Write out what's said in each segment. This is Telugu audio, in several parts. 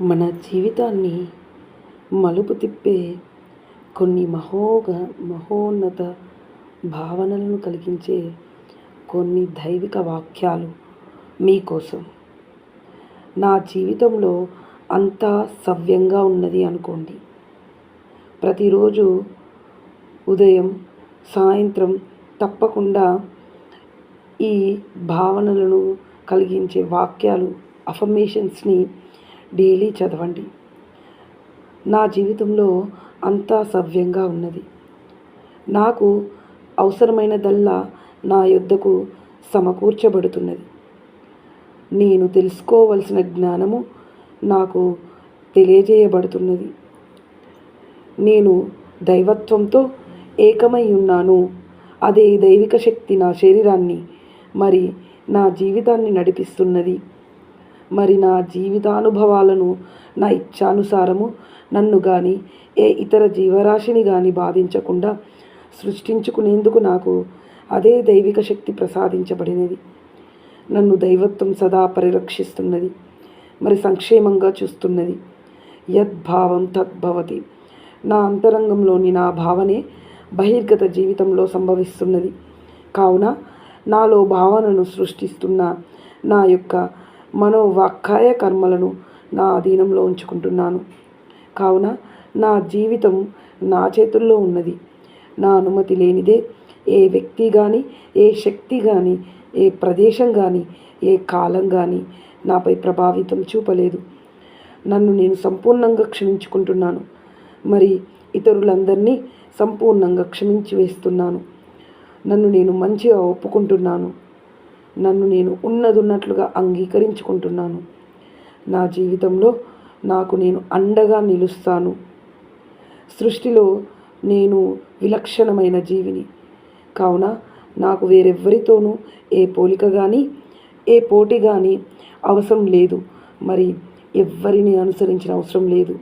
మన జీవితాన్ని మలుపు తిప్పే కొన్ని మహోగ మహోన్నత భావనలను కలిగించే కొన్ని దైవిక వాక్యాలు మీకోసం నా జీవితంలో అంతా సవ్యంగా ఉన్నది అనుకోండి. ప్రతిరోజు ఉదయం సాయంత్రం తప్పకుండా ఈ భావనలను కలిగించే వాక్యాలు అఫర్మేషన్స్ని డైలీ చదవండి. నా జీవితంలో అంతా సవ్యంగా ఉన్నది. నాకు అవసరమైనదల్లా నా యొద్దకు సమకూర్చబడుతున్నది. నేను తెలుసుకోవలసిన జ్ఞానము నాకు తెలియజేయబడుతున్నది. నేను దైవత్వంతో ఏకమై ఉన్నాను. అదే దైవిక శక్తి నా శరీరాన్ని మరి నా జీవితాన్ని నడిపిస్తున్నది. మరి నా జీవితానుభవాలను నా ఇచ్ఛానుసారము నన్ను కానీ ఏ ఇతర జీవరాశిని కానీ బాధించకుండా సృష్టించుకునేందుకు నాకు అదే దైవిక శక్తి ప్రసాదించబడినది. నన్ను దైవత్వం సదా పరిరక్షిస్తున్నది. మరి సంక్షేమంగా చూస్తున్నది. యద్భావం తద్భవతి. నా అంతరంగంలోని నా భావనే బహిర్గత జీవితంలో సంభవిస్తున్నది. కావున నాలో భావనను సృష్టిస్తున్న నా యొక్క మనోవాక్కాయ కర్మలను నా అధీనంలో ఉంచుకుంటున్నాను. కావున నా జీవితం నా చేతుల్లో ఉన్నది. నా అనుమతి లేనిదే ఏ వ్యక్తి కానీ ఏ శక్తి కానీ ఏ ప్రదేశం కానీ ఏ కాలం కానీ నాపై ప్రభావితం చూపలేదు. నన్ను నేను సంపూర్ణంగా క్షమించుకుంటున్నాను. మరి ఇతరులందరినీ సంపూర్ణంగా క్షమించి వేస్తున్నాను. నన్ను నేను మంచిగా ఒప్పుకుంటున్నాను. నన్ను నేను ఉన్నదున్నట్లుగా అంగీకరించుకుంటున్నాను. నా జీవితంలో నాకు నేను అండగా నిలుస్తాను. సృష్టిలో నేను విలక్షణమైన జీవిని. కావున నాకు వేరెవ్వరితోనూ ఏ పోలిక కానీ ఏ పోటీ కానీ అవసరం లేదు. మరి ఎవ్వరిని అనుసరించిన అవసరం లేదు.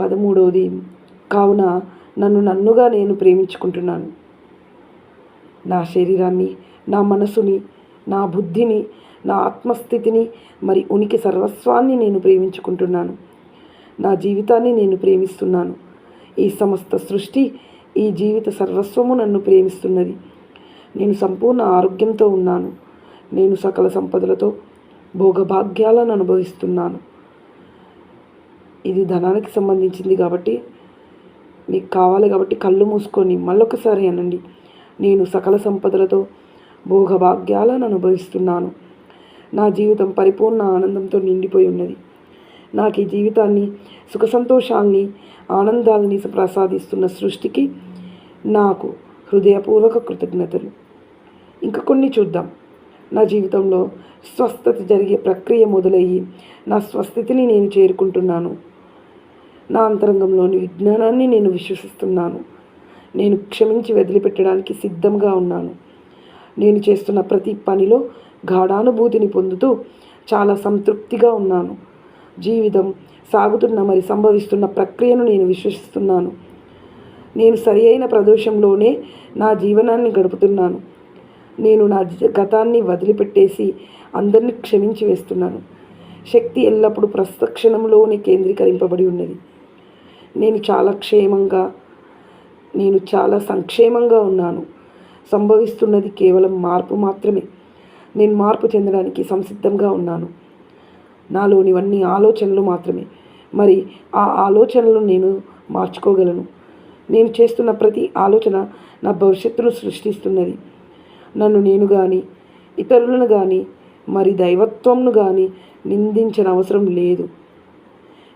పదమూడవది కావున నన్ను నన్నుగా నేను ప్రేమించుకుంటున్నాను. నా శరీరాన్ని నా మనసుని నా బుద్ధిని నా ఆత్మస్థితిని మరి ఉనికి సర్వస్వాన్ని నేను ప్రేమించుకుంటున్నాను. నా జీవితాన్ని నేను ప్రేమిస్తున్నాను. ఈ సమస్త సృష్టి ఈ జీవిత సర్వస్వము నన్ను ప్రేమిస్తున్నది. నేను సంపూర్ణ ఆరోగ్యంతో ఉన్నాను. నేను సకల సంపదలతో భోగభాగ్యాలను అనుభవిస్తున్నాను. ఇది ధనానికి సంబంధించింది కాబట్టి మీకు కావాలి కాబట్టి కళ్ళు మూసుకొని మళ్ళొకసారి అనండి. నేను సకల సంపదలతో భోగభాగ్యాలను అనుభవిస్తున్నాను. నా జీవితం పరిపూర్ణ ఆనందంతో నిండిపోయి ఉన్నది. నాకు ఈ జీవితాన్ని సుఖ సంతోషాల్ని ఆనందాలని ప్రసాదిస్తున్న సృష్టికి నాకు హృదయపూర్వక కృతజ్ఞతలు. ఇంకా కొన్ని చూద్దాం. నా జీవితంలో స్వస్థత జరిగే ప్రక్రియ మొదలయ్యి నా స్వస్థితిని నేను చేరుకుంటున్నాను. నా అంతరంగంలోని విజ్ఞానాన్ని నేను విశ్వసిస్తున్నాను. నేను క్షమించి వదిలిపెట్టడానికి సిద్ధంగా ఉన్నాను. నేను చేస్తున్న ప్రతి పనిలో గాఢానుభూతిని పొందుతూ చాలా సంతృప్తిగా ఉన్నాను. జీవితం సాగుతున్న మరి సంభవిస్తున్న ప్రక్రియను నేను విశ్వసిస్తున్నాను. నేను సరి అయిన ప్రదేశంలోనే నా జీవనాన్ని గడుపుతున్నాను. నేను నా గతాన్ని వదిలిపెట్టేసి అందరినీ క్షమించి వేస్తున్నాను. శక్తి ఎల్లప్పుడూ ప్రస్తుత క్షణంలోనే కేంద్రీకరింపబడి ఉన్నది. నేను చాలా క్షేమంగా నేను చాలా సంక్షేమంగా ఉన్నాను. సంభవిస్తున్నది కేవలం మార్పు మాత్రమే. నేను మార్పు చెందడానికి సంసిద్ధంగా ఉన్నాను. నాలోనివన్నీ ఆలోచనలు మాత్రమే. మరి ఆ ఆలోచనలు నేను మార్చుకోగలను. నేను చేస్తున్న ప్రతి ఆలోచన నా భవిష్యత్తును సృష్టిస్తున్నది. నన్ను నేను కానీ ఇతరులను కానీ మరి దైవత్వంను కానీ నిందించిన అవసరం లేదు.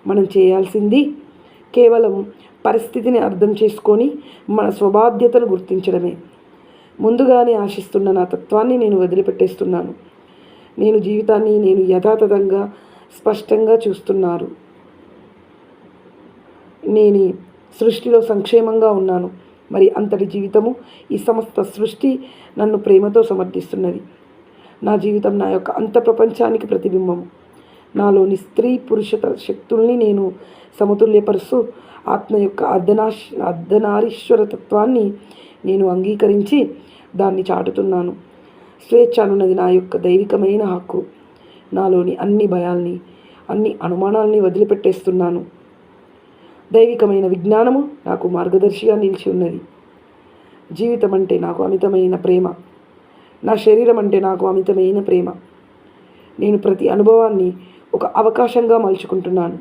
మనం చేయాల్సింది కేవలం పరిస్థితిని అర్థం చేసుకొని మన స్వబాధ్యతను గుర్తించడమే. ముందుగానే ఆశిస్తున్న నా తత్వాన్ని నేను వదిలిపెట్టేస్తున్నాను. నేను జీవితాన్ని నేను యథాతథంగా స్పష్టంగా చూస్తున్నారు. నేను సృష్టిలో సంక్షేమంగా ఉన్నాను. మరి అంతటి జీవితము ఈ సమస్త సృష్టి నన్ను ప్రేమతో సమర్థిస్తున్నది. నా జీవితం నా యొక్క అంత ప్రపంచానికి ప్రతిబింబము నాలోని స్త్రీ పురుషత శక్తుల్ని నేను సమతుల్యపరుస్తూ ఆత్మ యొక్క అర్ధనాశ్ అర్ధనారీశ్వర తత్వాన్ని నేను అంగీకరించి దాన్ని చాటుతున్నాను. స్వేచ్ఛ అనున్నది నా యొక్క దైవికమైన హక్కు. నాలోని అన్ని భయాల్ని అన్ని అనుమానాల్ని వదిలిపెట్టేస్తున్నాను. దైవికమైన విజ్ఞానము నాకు మార్గదర్శిగా నిలిచి ఉన్నది. జీవితం అంటే నాకు అమితమైన ప్రేమ. నా శరీరం అంటే నాకు అమితమైన ప్రేమ. నేను ప్రతి అనుభవాన్ని ఒక అవకాశంగా మలుచుకుంటున్నాను.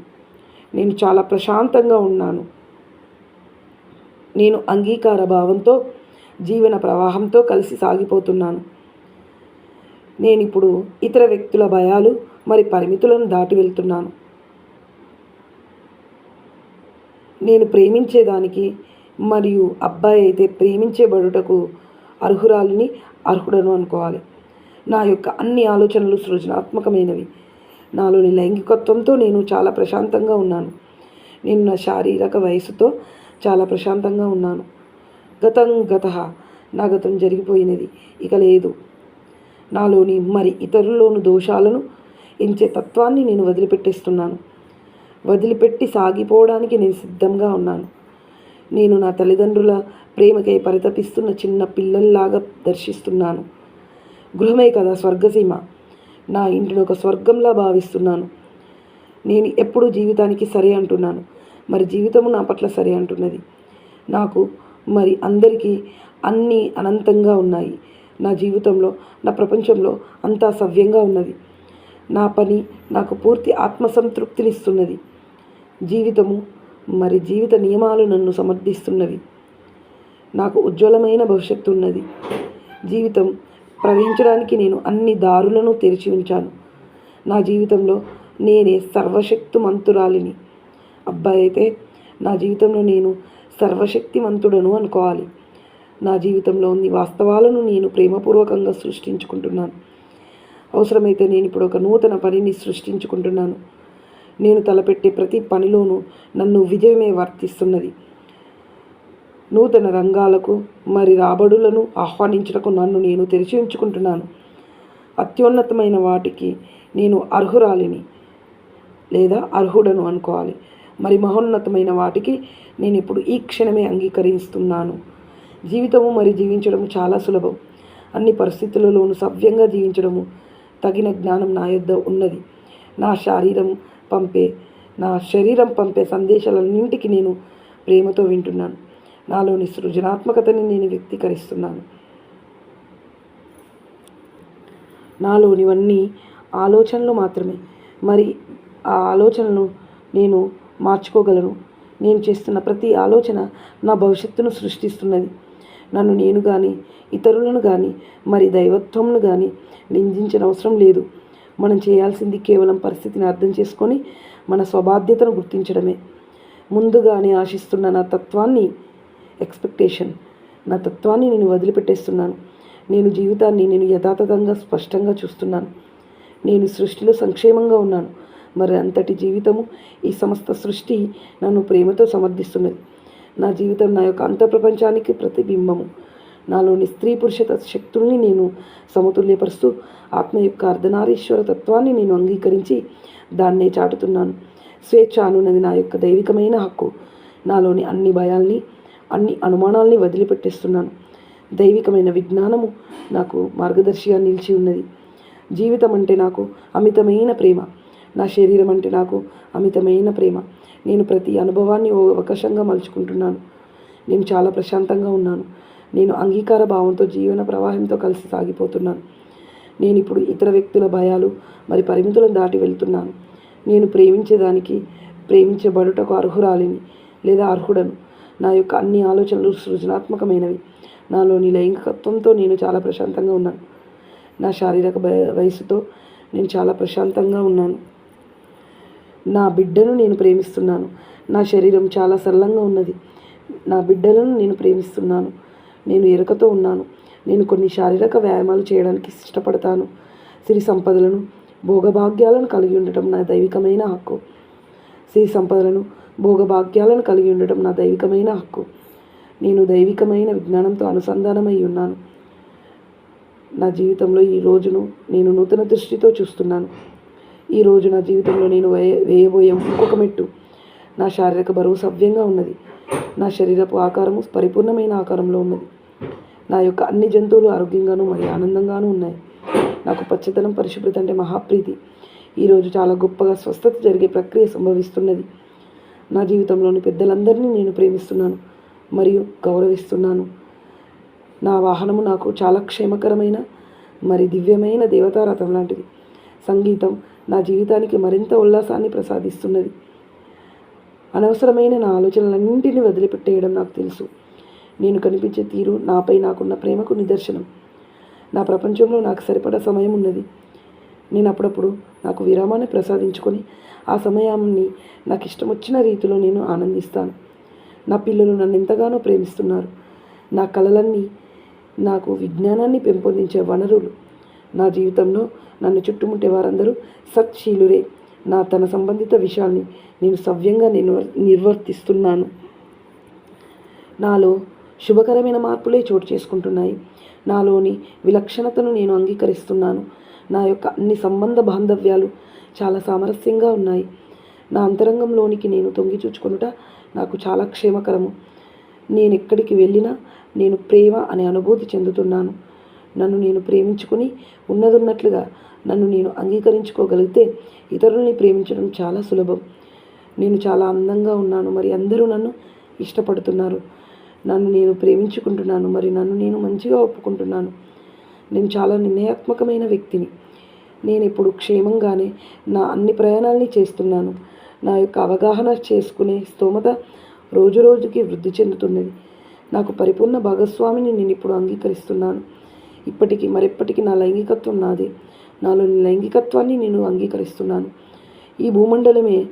నేను చాలా ప్రశాంతంగా ఉన్నాను. నేను అంగీకార భావంతో జీవన ప్రవాహంతో కలిసి సాగిపోతున్నాను. నేను ఇప్పుడు ఇతర వ్యక్తుల భయాలు మరి పరిమితులను దాటి వెళ్తున్నాను. నేను ప్రేమించేదానికి మరియు అబ్బాయి అయితే ప్రేమించబడుటకు అర్హురాలిని అర్హుడను అనుకోవాలి. నా యొక్క అన్ని ఆలోచనలు సృజనాత్మకమైనవి. నాలోని లైంగికత్వంతో నేను చాలా ప్రశాంతంగా ఉన్నాను. నేను నా శారీరక వయసుతో చాలా ప్రశాంతంగా ఉన్నాను. గతం గత నా గతం జరిగిపోయినది. ఇక లేదు. నాలోని మరి ఇతరుల్లోని దోషాలను ఎంచే తత్వాన్ని నేను వదిలిపెట్టేస్తున్నాను. వదిలిపెట్టి సాగిపోవడానికి నేను సిద్ధంగా ఉన్నాను. నేను నా తల్లిదండ్రుల ప్రేమకై పరితపిస్తున్న చిన్న పిల్లల్లాగా దర్శిస్తున్నాను. గృహమే కదా స్వర్గసీమ. నా ఇంటిని ఒక స్వర్గంలా భావిస్తున్నాను. నేను ఎప్పుడూ జీవితానికి సరే అంటున్నాను. మరి జీవితము నా పట్ల సరే అంటున్నది. నాకు మరి అందరికీ అన్నీ అనంతంగా ఉన్నాయి. నా జీవితంలో నా ప్రపంచంలో అంతా సవ్యంగా ఉన్నది. నా పని నాకు పూర్తి ఆత్మసంతృప్తినిస్తున్నది. జీవితము మరి జీవిత నియమాలు నన్ను సమర్థిస్తున్నవి. నాకు ఉజ్వలమైన భవిష్యత్తు ఉన్నది. జీవితం ప్రవహించడానికి నేను అన్ని దారులను తెరిచి ఉంచాను. నా జీవితంలో నేనే సర్వశక్తిమంతురాలిని. అబ్బాయి అయితే నా జీవితంలో నేను సర్వశక్తివంతుడను అనుకోవాలి. నా జీవితంలో ఉంది వాస్తవాలను నేను ప్రేమపూర్వకంగా సృష్టించుకుంటున్నాను. అవసరమైతే నేను ఇప్పుడు ఒక నూతన పనిని సృష్టించుకుంటున్నాను. నేను తలపెట్టే ప్రతి పనిలోనూ నన్ను విజయమే వర్తిస్తున్నది. నూతన రంగాలకు మరి రాబడులను ఆహ్వానించటకు నన్ను నేను తెరిచి ఉంచుకుంటున్నాను. అత్యున్నతమైన వాటికి నేను అర్హురాలిని లేదా అర్హుడను అనుకోవాలి. మరి మహోన్నతమైన వాటికి నేను ఇప్పుడు ఈ క్షణమే అంగీకరిస్తున్నాను. జీవితము మరి జీవించడము చాలా సులభం. అన్ని పరిస్థితులలోనూ సవ్యంగా జీవించడము తగిన జ్ఞానం నా యొద్ద ఉన్నది. నా శారీరం పంపే నా శరీరం పంపే సందేశాలన్నింటికి నేను ప్రేమతో వింటున్నాను. నాలోని సృజనాత్మకతని నేను వ్యక్తీకరిస్తున్నాను. నాలోనివన్నీ ఆలోచనలు మాత్రమే. మరి ఆ ఆలోచనలు నేను మార్చుకోగలను నేను చేస్తున్న ప్రతి ఆలోచన నా భవిష్యత్తును సృష్టిస్తున్నది. నన్ను నేను కానీ ఇతరులను కానీ మరి దైవత్వంను కానీ నిందించిన అవసరం లేదు. మనం చేయాల్సింది కేవలం పరిస్థితిని అర్థం చేసుకొని మన స్వబాధ్యతను గుర్తించడమే. ముందుగానే ఆశిస్తున్న నా తత్వాన్ని ఎక్స్పెక్టేషన్ నా తత్వాన్ని నేను వదిలిపెట్టేస్తున్నాను. నేను జీవితాన్ని నేను యథాతథంగా స్పష్టంగా చూస్తున్నాను. నేను సృష్టిలో సంక్షేమంగా ఉన్నాను. మరి అంతటి జీవితము ఈ సమస్త సృష్టి నన్ను ప్రేమతో సమర్థిస్తున్నది. నా జీవితం నా యొక్క అంత ప్రపంచానికి ప్రతిబింబము. నాలోని స్త్రీ పురుష శక్తుల్ని నేను సమతుల్యపరుస్తూ ఆత్మ యొక్క అర్ధనారీశ్వర తత్వాన్ని నేను అంగీకరించి దాన్నే చాటుతున్నాను. స్వేచ్ఛ అనున్నది నా యొక్క దైవికమైన హక్కు. నాలోని అన్ని భయాల్ని అన్ని అనుమానాల్ని వదిలిపెట్టేస్తున్నాను. దైవికమైన విజ్ఞానము నాకు మార్గదర్శిగా నిలిచి ఉన్నది. జీవితం అంటే నాకు అమితమైన ప్రేమ. నా శరీరం అంటే నాకు అమితమైన ప్రేమ. నేను ప్రతి అనుభవాన్ని ఓ అవకాశంగా మలుచుకుంటున్నాను. నేను చాలా ప్రశాంతంగా ఉన్నాను. నేను అంగీకార భావంతో జీవన ప్రవాహంతో కలిసి సాగిపోతున్నాను. నేను ఇప్పుడు ఇతర వ్యక్తుల భయాలు మరి పరిమితులను దాటి వెళ్తున్నాను. నేను ప్రేమించేదానికి ప్రేమించబడుటకు అర్హురాలిని లేదా అర్హుడను. నా యొక్క అన్ని ఆలోచనలు సృజనాత్మకమైనవి. నాలోని లైంగికత్వంతో నేను చాలా ప్రశాంతంగా ఉన్నాను. నా శారీరక వయసుతో నేను చాలా ప్రశాంతంగా ఉన్నాను. నా బిడ్డను నేను ప్రేమిస్తున్నాను. నా శరీరం చాలా సరళంగా ఉన్నది. నా బిడ్డలను నేను ప్రేమిస్తున్నాను. నేను ఎరుకతో ఉన్నాను. నేను కొన్ని శారీరక వ్యాయామాలు చేయడానికి ఇష్టపడతాను. సిరి సంపదలను భోగభాగ్యాలను కలిగి ఉండటం నా దైవికమైన హక్కు. సిరి సంపదలను భోగభాగ్యాలను కలిగి ఉండటం నా దైవికమైన హక్కు. నేను దైవికమైన విజ్ఞానంతో అనుసంధానమై ఉన్నాను. నా జీవితంలో ఈ రోజును నేను నూతన దృష్టితో చూస్తున్నాను. ఈరోజు నా జీవితంలో నేను వేయ వేయబోయే ఇంకొక మెట్టు. నా శారీరక బరువు సవ్యంగా ఉన్నది. నా శరీరపు ఆకారము పరిపూర్ణమైన ఆకారంలో ఉన్నది. నా యొక్క అన్ని జంతువులు ఆరోగ్యంగాను మరియు ఆనందంగాను ఉన్నాయి. నాకు పచ్చదనం పరిశుభ్రత అంటే మహాప్రీతి. ఈరోజు చాలా గొప్పగా స్వస్థత జరిగే ప్రక్రియ సంభవిస్తున్నది. నా జీవితంలోని పెద్దలందరినీ నేను ప్రేమిస్తున్నాను మరియు గౌరవిస్తున్నాను. నా వాహనము నాకు చాలా క్షేమకరమైన మరి దివ్యమైన దేవతారథం లాంటిది. సంగీతం నా జీవితానికి మరింత ఉల్లాసాన్ని ప్రసాదిస్తున్నది. అనవసరమైన నా ఆలోచనలన్నింటినీ వదిలిపెట్టేయడం నాకు తెలుసు. నేను కనిపించే తీరు నాపై నాకున్న ప్రేమకు నిదర్శనం. నా ప్రపంచంలో నాకు సరిపడా సమయం ఉన్నది నేను అప్పుడప్పుడు నాకు విరామాన్ని ప్రసాదించుకొని ఆ సమయాన్ని నాకు ఇష్టం వచ్చిన రీతిలో నేను ఆనందిస్తాను. నా పిల్లలు నన్ను ఎంతగానో ప్రేమిస్తున్నారు. నా కళలన్నీ నాకు విజ్ఞానాన్ని పెంపొందించే వనరులు. నా జీవితంలో నన్ను చుట్టుముట్టే వారందరూ సత్శీలురే. నా తన సంబంధిత విషయాల్ని నేను సవ్యంగా నిర్వ నిర్వర్తిస్తున్నాను. నాలో శుభకరమైన మార్పులే చోటు చేసుకుంటున్నాయి. నాలోని విలక్షణతను నేను అంగీకరిస్తున్నాను. నా యొక్క అన్ని సంబంధ బాంధవ్యాలు చాలా సామరస్యంగా ఉన్నాయి. నా అంతరంగంలోనికి నేను తొంగి చూచుకొనుట నాకు చాలా క్షేమకరము. నేను ఎక్కడికి వెళ్ళినా నేను ప్రేమ అనే అనుభూతి చెందుతున్నాను. నన్ను నేను ప్రేమించుకుని ఉన్నదున్నట్లుగా నన్ను నేను అంగీకరించుకోగలిగితే ఇతరుల్ని ప్రేమించడం చాలా సులభం. నేను చాలా అందంగా ఉన్నాను మరి అందరూ నన్ను ఇష్టపడుతున్నారు. నన్ను నేను ప్రేమించుకుంటున్నాను మరి నన్ను నేను మంచిగా ఒప్పుకుంటున్నాను. నేను చాలా నిర్ణయాత్మకమైన వ్యక్తిని. నేను ఇప్పుడు క్షేమంగానే నా అన్ని ప్రయాణాలని చేస్తున్నాను. నా యొక్క అవగాహన చేసుకునే స్తోమత రోజు రోజుకి వృద్ధి చెందుతున్నది. నాకు పరిపూర్ణ భాగస్వామిని నేను ఇప్పుడు అంగీకరిస్తున్నాను. ఇప్పటికీ మరెప్పటికీ నా లైంగికత్వం నాదే. నాలోని లైంగికత్వాన్ని నేను అంగీకరిస్తున్నాను. ఈ భూమండలమే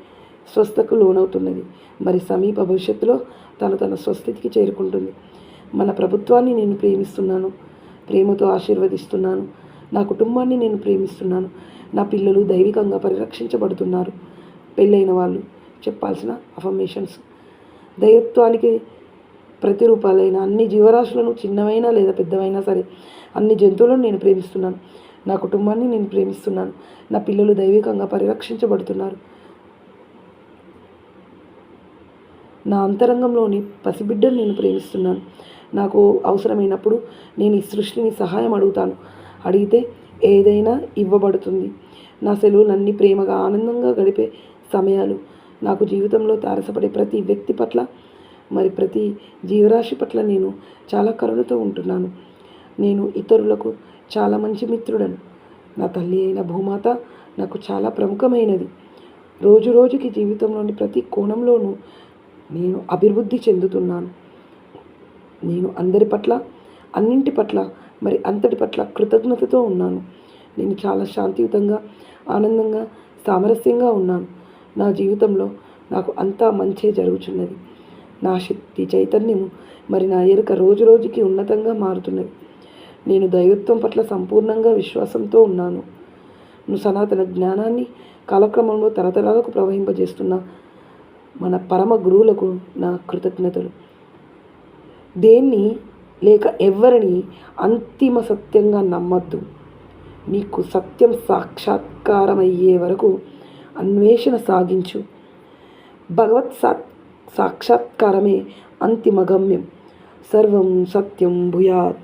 స్వస్థకు లోనవుతున్నది. మరి సమీప భవిష్యత్తులో తను తన స్వస్థితికి చేరుకుంటుంది. మన ప్రభుత్వాన్ని నేను ప్రేమిస్తున్నాను. ప్రేమతో ఆశీర్వదిస్తున్నాను. నా కుటుంబాన్ని నేను ప్రేమిస్తున్నాను. నా పిల్లలు దైవికంగా పరిరక్షించబడుతున్నారు. పెళ్ళైన వాళ్ళు చెప్పాల్సిన అఫర్మేషన్స్. దైవత్వానికి ప్రతిరూపాలైన అన్ని జీవరాశులను చిన్నవైనా లేదా పెద్దవైనా సరే అన్ని జంతువులను నేను ప్రేమిస్తున్నాను. నా కుటుంబాన్ని నేను ప్రేమిస్తున్నాను. నా పిల్లలు దైవికంగా పరిరక్షించబడుతున్నారు. నా అంతరంగంలోని పసిబిడ్డను నేను ప్రేమిస్తున్నాను. నాకు అవసరమైనప్పుడు నేను ఈ సృష్టిని సహాయం అడుగుతాను. అడిగితే ఏదైనా ఇవ్వబడుతుంది. నా సెలవులన్నీ ప్రేమగా ఆనందంగా గడిపే సమయాలు. నాకు జీవితంలో తారసపడే ప్రతి వ్యక్తి పట్ల మరి ప్రతి జీవరాశి పట్ల నేను చాలా కరుణతో ఉంటున్నాను. నేను ఇతరులకు చాలా మంచి మిత్రుడను. నా తల్లి అయిన భూమాత నాకు చాలా ప్రముఖమైనది. రోజు రోజుకి జీవితంలోని ప్రతి కోణంలోనూ నేను అభివృద్ధి చెందుతున్నాను. నేను అందరి పట్ల అన్నింటి పట్ల మరి అంతటి పట్ల కృతజ్ఞతతో ఉన్నాను. నేను చాలా శాంతియుతంగా ఆనందంగా సామరస్యంగా ఉన్నాను. నా జీవితంలో నాకు అంతా మంచే జరుగుచున్నది. నా శక్తి చైతన్యము మరి నా ఎరుక రోజు రోజుకి ఉన్నతంగా మారుతున్నది. నేను దైవత్వం పట్ల సంపూర్ణంగా విశ్వాసంతో ఉన్నాను. నువ్వు సనాతన జ్ఞానాన్ని కాలక్రమంలో తరతరాలకు ప్రవహింపజేస్తున్న మన పరమ గురువులకు నా కృతజ్ఞతలు. దేన్ని లేక ఎవరిని అంతిమ సత్యంగా నమ్మద్దు. నీకు సత్యం సాక్షాత్కారమయ్యే వరకు అన్వేషణ సాగించు. భగవత్ సత్ సాక్షాత్కారమే అంతిమ గమ్యం సర్వం సత్యం భూయాత్